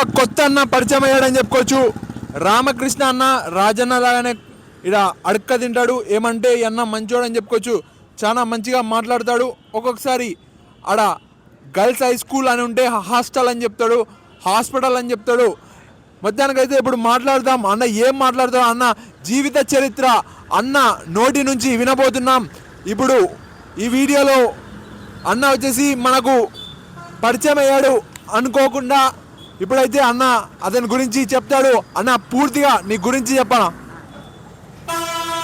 ఒక కొత్త అన్న పరిచయం అయ్యాడని చెప్పుకోవచ్చు. రామకృష్ణ అన్న రాజన్న లాగానే ఇలా అడక్క తింటాడు. ఏమంటే ఈ అన్న మంచోడని చెప్పుకోవచ్చు. చాలా మంచిగా మాట్లాడతాడు. ఒక్కొక్కసారి ఆడ గర్ల్స్ హై స్కూల్ అని ఉంటే హాస్టల్ అని చెప్తాడు హాస్పిటల్ అని చెప్తాడు. మధ్యాహ్నకైతే ఇప్పుడు మాట్లాడదాం. అన్న ఏం మాట్లాడతాం అన్న జీవిత చరిత్ర అన్న నోటి నుంచి వినబోతున్నాం. ఇప్పుడు ఈ వీడియోలో అన్న వచ్చేసి మనకు పరిచయం అయ్యాడు అనుకోకుండా ఇప్పుడైతే అన్న అతని గురించి చెప్తాడు. అన్న పూర్తిగా నీ గురించి చెప్పనా?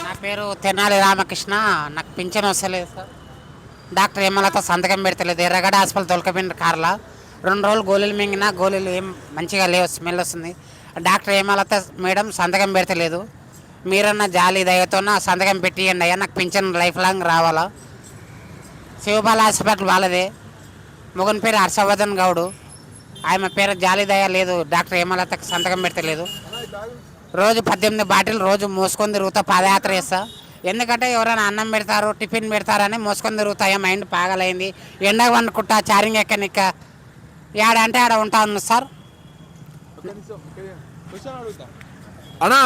నా పేరు తెనాలి రామకృష్ణ. నాకు పింఛన్ వస్తలేదు సార్. డాక్టర్ ఏమలతో సంతకం పెడతలేదు. ఎర్రగడ హాస్పిటల్ తొలకపోయిన కార్లా. రెండు రోజులు గోళీలు మింగినా గోళీలు ఏం మంచిగా లేవు స్మెల్ వస్తుంది. డాక్టర్ ఏమలతో మేడం సంతకం పెడతలేదు. మీరన్న జాలి దయతోన సంతకం పెట్టియండి అయ్యా. నాకు పింఛన్ లైఫ్ లాంగ్ రావాలా. శివబాల హాస్పిటల్ వాళ్ళదే. మొగన్ పేరు హర్షవర్ధన్ గౌడు. ఆమె పేరు జాలిదయ లేదు. డాక్టర్ ఏమలతకు సంతకం పెడతలేదు. రోజు పద్దెనిమిది బాటిల్ రోజు మోసుకొని తిరుగుతా పాదయాత్ర చేస్తా. ఎందుకంటే ఎవరైనా అన్నం పెడతారు టిఫిన్ పెడతారని మోసుకొని తిరుగుతాయా మైండ్ పాగలైంది. ఎండ వండుకుంటా చారింగ్ ఎక్కనిక్క. ఏడ అంటే ఆడ ఉంటా ఉన్నా సార్. అన్నా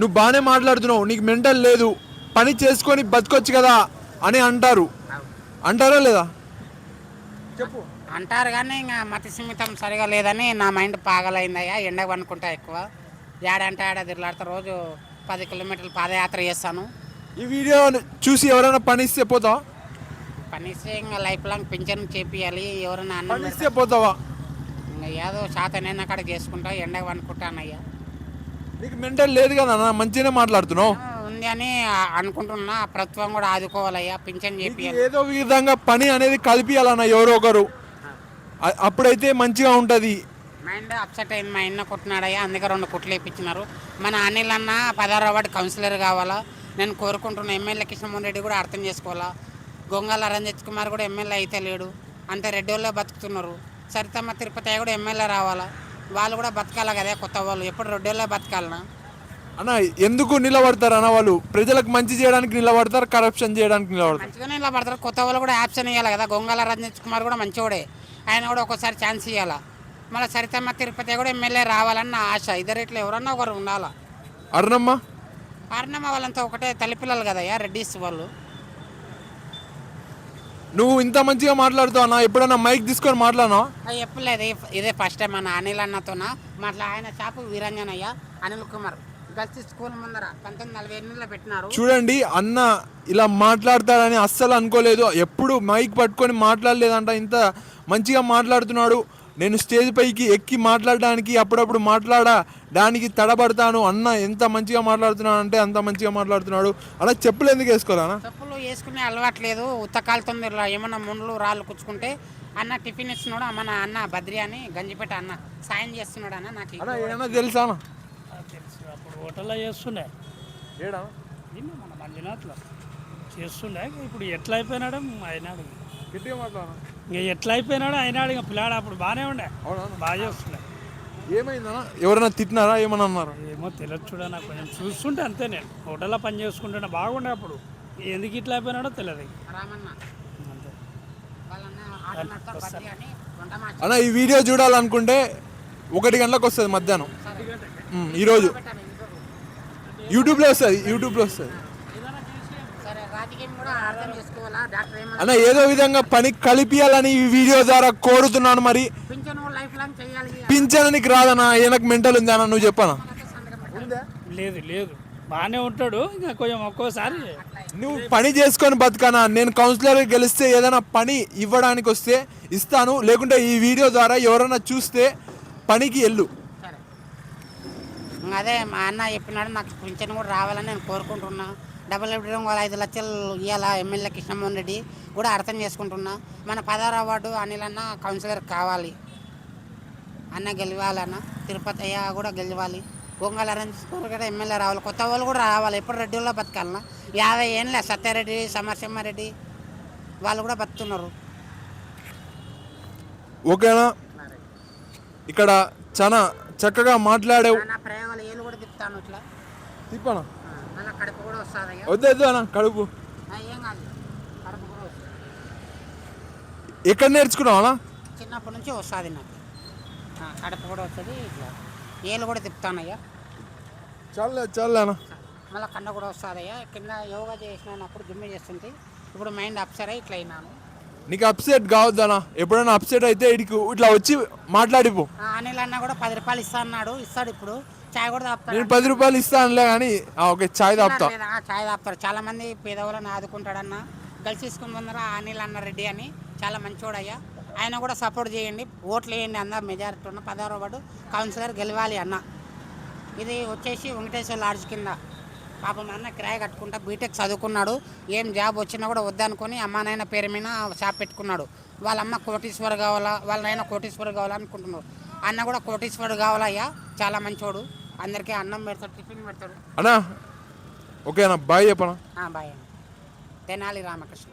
నువ్వు బాగానే మాట్లాడుతున్నావు. నీకు మెంటల్ లేదు. పని చేసుకొని బతకొచ్చు కదా అని అంటారు. అంటారా లేదా? చెప్పు. అంటారు కానీ ఇంకా మతి సిమితం సరిగా లేదని నా మైండ్ పాగలైందయ్యా ఎండ వండుకుంటా ఎక్కువ. ఏడంటే ఆడ తిరలాడతా రోజు పది కిలోమీటర్లు పాదయాత్ర చేస్తాను. ఈ వీడియో చూసి ఎవరైనా పని ఇస్తే పోతావా? పనిస్తే ఇంకా లైఫ్ లాంగ్ పింఛన్ చేపియాలి ఎవరైనా అన్నం పని ఇస్తే పోతావా? ఇంకా ఏదో శాతనైనా అక్కడ చేసుకుంటా ఎండ వండుకుంటానయ్యా నీకు మెంటల్ లేదు కదా అన్న మంచిగానే మాట్లాడుతున్నావు. ఉంది అని అనుకుంటున్నా ప్రభుత్వం కూడా ఆదుకోవాలయ్యా పింఛన్ నీకు చేపియాలి ఏదో విధంగా పని అనేది కలిపియాలన్న ఎవరో ఒకరు. అప్పుడైతే మంచిగా ఉంటుంది. మైండ్ అప్సెట్ అయింది. మా అన్న కొట్టినాడయ్యా అందుకే రెండు కుట్లు వేయించినారు మన అనిల్ అన్న పదహారు వాడు కౌన్సిలర్ కావాలా? నేను కోరుకుంటున్న ఎమ్మెల్యే కృష్ణమోహన్ రెడ్డి కూడా అర్థం చేసుకోవాలా? గొంగళ రంజిత్ కుమార్ కూడా ఎమ్మెల్యే అయితే లేడు. అంత రెడ్డి బతుకుతున్నారు. సరితమ్మ తిరుపతి కూడా ఎమ్మెల్యే రావాలా? వాళ్ళు కూడా బతకాలి కదా కొత్త వాళ్ళు? ఎప్పుడు రెడ్డి బతకాలనా? అన్న ఎందుకు నిలబడతారు అన్న వాళ్ళు? ప్రజలకు మంచి చేయడానికి నిలబడతారు కరప్షన్ చేయడానికి నిలబడతారు. మంచిగానే పడతారు కొత్త వాళ్ళు కూడా యాప్షన్ ఇవ్వాలి కదా. గొంగళ రంజిత్ కుమార్ కూడా మంచివాడే ఆయన కూడా ఒకసారి ఛాన్స్ ఇవ్వాలా మళ్ళీ సరితమ్మ తిరుపతి కూడా ఎమ్మెల్యే రావాలని నా ఆశ. ఇద్దరు ఇట్లా ఎవరన్నా ఒకరు ఉండాలా? అరుణమ్మ? కారణం వాళ్ళంతా ఒకటే తల్లిపిల్లలు కదయ్యా రెడ్డిస్ వాళ్ళు. నువ్వు ఇంత మంచిగా మాట్లాడుతావు అన్న ఎప్పుడన్నా మైక్ తీసుకొని మాట్లాడినా చెప్పలేదు ఇదే ఫస్ట్ టైం మన అనిల్ అన్నతోన? మాట్లా ఆయన షాపు వీరంజనయ్య అనిల్ కుమార్. చూడండి అన్న ఇలా మాట్లాడతాడని అస్సలు అనుకోలేదు. ఎప్పుడు మైక్ పట్టుకొని మాట్లాడలేదంట. ఇంత మంచిగా మాట్లాడుతున్నాడు. నేను స్టేజ్ పైకి ఎక్కి మాట్లాడడానికి అప్పుడప్పుడు మాట్లాడడానికి తడబడతాను. అన్న ఎంత మంచిగా మాట్లాడుతున్నాడు అంటే అంత మంచిగా మాట్లాడుతున్నాడు. అలా చెప్పులు ఎందుకు వేసుకోవాలన్నా చెప్పులు వేసుకునే అలవాట్లేదు. ఉత్తకాలతో ఇలా ఏమన్నా ముండ్లు రాళ్ళు కుచ్చుకుంటే అన్న టిఫిన్ ఇస్తున్నాడు. మన అన్న బద్రి అని గంజిపేట అన్న సాయం చేస్తున్నాడు అన్న నాకు? తెలుసు అప్పుడు హోటల్లో చేస్తుండే ఏడా? నిన్న మన మంజునాథ్లో చేస్తుండే ఇప్పుడు ఎట్లా అయిపోయినాడు అయినాడు గట్టిగా మాట్లాడనా ఇంకా ఎట్లా అయిపోయినాడు అయినాడు ఇంకా పిల్లాడు అప్పుడు బాగానే ఉండే. అవునా? బాగా చేస్తుండే ఏమైందన్నా? ఎవరైనా తిట్టినారా? ఏమన్నా అన్నారా? ఏమో తెలియదు చూడ నాకు కొంచెం చూస్తుంటే అంతే నేను. హోటల్లో పని చేసుకుంటుంటే బాగుండే అప్పుడు. ఎందుకు ఇట్లా అయిపోయినాడో తెలియదు అన్న ఈ వీడియో చూడాలనుకుంటే ఒకటి గంటలకు వస్తుంది మధ్యాహ్నం. ఈరోజు. యూట్యూబ్లో వస్తుంది యూట్యూబ్లో వస్తుంది. సరే రాజకీయం కూడా అర్థం చేసుకోవాలా? డాక్టర్ ఏమన్నా అన్న ఏదో విధంగా పని కలిపియాలని ఈ వీడియో ద్వారా కోరుతున్నాను మరి. పింఛన్ లైఫ్ లాంగ్ చేయాలి పింఛననికి రాదన్నా ఈయనకు మెంటల్ ఉంది అన్న నువ్వు చెప్పనా? లేదు లేదు. బాగానే ఉంటాడు ఇంకా కొంచెం ఒక్కోసారి. నువ్వు పని చేసుకొని బతకనా? నేను కౌన్సిలర్ గెలిస్తే ఏదైనా పని ఇవ్వడానికి వస్తే ఇస్తాను. లేకుంటే ఈ వీడియో ద్వారా ఎవరైనా చూస్తే పనికి వెళ్ళు అదే మా అన్న చెప్పినాడు నాకు పింఛన్ కూడా రావాలని నేను కోరుకుంటున్నా. డబుల్ బెడ్రూమ్ వాళ్ళ ఐదు లక్షలు ఇవ్వాలా ఎమ్మెల్యే కృష్ణమోహన్ రెడ్డి కూడా అర్థం చేసుకుంటున్నా. మన పదహారు అవార్డు అనిల్ అన్న కౌన్సిలర్ కావాలి. అన్న గెలవాలన్న తిరుపతి అయ్య కూడా గెలవాలి. పొంగల్ అరేంజ్ కూడా ఎమ్మెల్యే రావాలి. కొత్త వాళ్ళు కూడా రావాలి. ఎప్పుడు రెడ్డిలో బతకాలన్నా యాభై ఏళ్ళే సత్యారెడ్డి సమరసింహారెడ్డి వాళ్ళు కూడా బతుకుతున్నారు. ఓకేనా? ఇక్కడ చాలా చక్కగా మాట్లాడావు. నా ప్రయోగాలు ఏళ్ళు కూడా తిప్పుతాను ఇట్లా తిప్పనా మళ్ళీ కడుపు కూడా వస్తుంది వద్దు వద్దు అన్న కడుపు. ఏం కాదు కడుపు కూడా వస్తుంది. ఎక్కడ నేర్చుకున్నావు అన్న? చిన్నప్పటి నుంచి వస్తుంది నాకు. కడుపు కూడా వస్తుంది ఇట్లా. ఏళ్ళు కూడా తిప్పుతానయ్యా. చాలే చాలే అన్న. మళ్ళీ కండ కూడా వస్తుందయ్యా. కింద యోగా చేసినప్పుడు జిమ్ చేస్తుంటే ఇప్పుడు మైండ్ అప్సర్ అయ్యి ఇట్లా అయినాను. నీకు అప్సెట్ కావద్దనా ఎప్పుడైనా అప్సెట్ అయితే ఇట్లా వచ్చి మాట్లాడిపో. ఆ, అనిల్ అన్న కూడా పది రూపాయలు ఇస్తా అన్నాడు. ఇస్తాడు ఇప్పుడు. చాయ్ కూడా తాపుతాడు నేను పది రూపాయలు ఇస్తానులే కానీ ఓకే చాయ్ తాపుతా లేదా? ఆ, చాయ్ తాపుతారు చాలా మంది పేదవాళ్ళని ఆదుకుంటాడన్న. కలిసి తీసుకుని ముందర అనిల్ అన్న రెడ్డి అని. చాలా మంచివాడయ్యా ఆయన కూడా సపోర్ట్ చేయండి. ఓట్లు వేయండి అన్న మెజారిటీ ఉన్న పదహారో వాడు కౌన్సిలర్ గెలవాలి అన్న. ఇది వచ్చేసి వెంకటేశ్వర లాడ్జ్ కింద. పాపం అన్న కిరాయి కట్టుకుంటా బీటెక్ చదువుకున్నాడు. ఏం జాబ్ వచ్చినా కూడా వద్దనుకొని అమ్మ నాయన పేరు మీద షాప్ పెట్టుకున్నాడు. వాళ్ళ అమ్మ కోటీశ్వర్ కావాలా? వాళ్ళ నాయన కోటీశ్వర్ కావాలా అనుకుంటున్నాడు అన్న కూడా కోటీశ్వరుడు కావాలయ్యా. చాలా మంచోడు. అందరికీ అన్నం పెడతాడు టిఫిన్ పెడతాడు. అన్నా ఓకే అన్న బాయ్ చెప్పనా? బాయ్ అన్న. తెనాలి రామకృష్ణ.